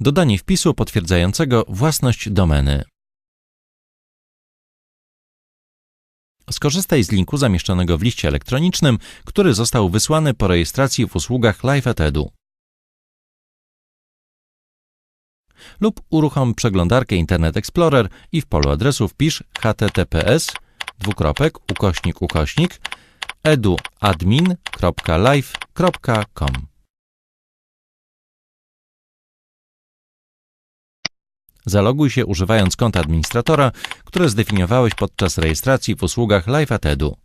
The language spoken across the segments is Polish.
Dodanie wpisu potwierdzającego własność domeny. Skorzystaj z linku zamieszczonego w liście elektronicznym, który został wysłany po rejestracji w usługach LiveAtedu. Lub uruchom przeglądarkę Internet Explorer i w polu adresu wpisz https dwukropek ukośnik ukośnik eduadmin.live.com Zaloguj się używając konta administratora, które zdefiniowałeś podczas rejestracji w usługach LiveAtedu.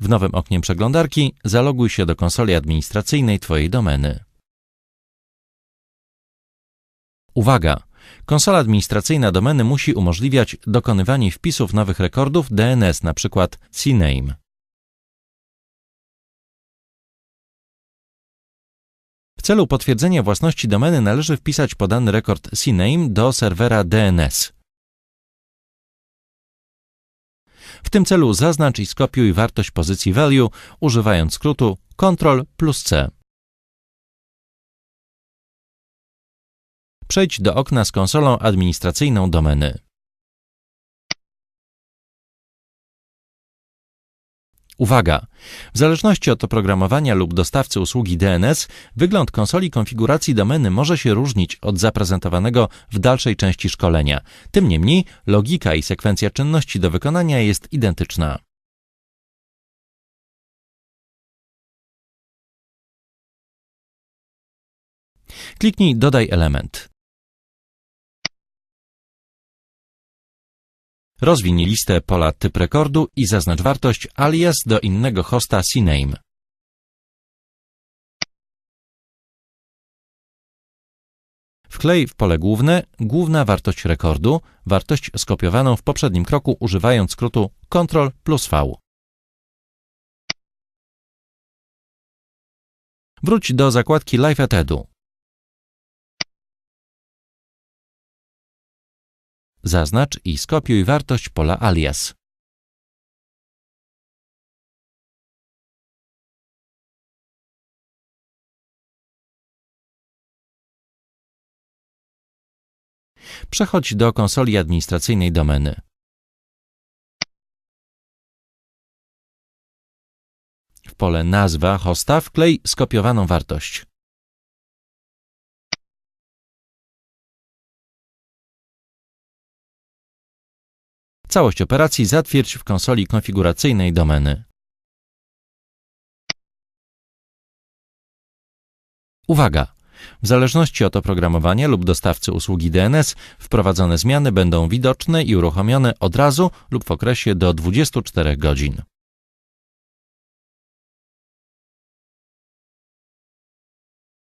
W nowym oknie przeglądarki zaloguj się do konsoli administracyjnej Twojej domeny. Uwaga! Konsola administracyjna domeny musi umożliwiać dokonywanie wpisów nowych rekordów DNS, np. CNAME. W celu potwierdzenia własności domeny należy wpisać podany rekord CNAME do serwera DNS. W tym celu zaznacz i skopiuj wartość pozycji value używając skrótu Ctrl plus C. Przejdź do okna z konsolą administracyjną domeny. Uwaga! W zależności od oprogramowania lub dostawcy usługi DNS, wygląd konsoli konfiguracji domeny może się różnić od zaprezentowanego w dalszej części szkolenia. Tym niemniej, logika i sekwencja czynności do wykonania jest identyczna. Kliknij Dodaj element. Rozwinij listę pola typ rekordu i zaznacz wartość alias do innego hosta CNAME. Wklej w pole główne główna wartość rekordu, wartość skopiowaną w poprzednim kroku używając skrótu Ctrl plus V. Wróć do zakładki LiveAtedu. Zaznacz i skopiuj wartość pola alias. Przechodź do konsoli administracyjnej domeny. W pole nazwa hosta wklej skopiowaną wartość. Całość operacji zatwierdź w konsoli konfiguracyjnej domeny. Uwaga! W zależności od oprogramowania lub dostawcy usługi DNS, wprowadzone zmiany będą widoczne i uruchomione od razu lub w okresie do 24 godzin.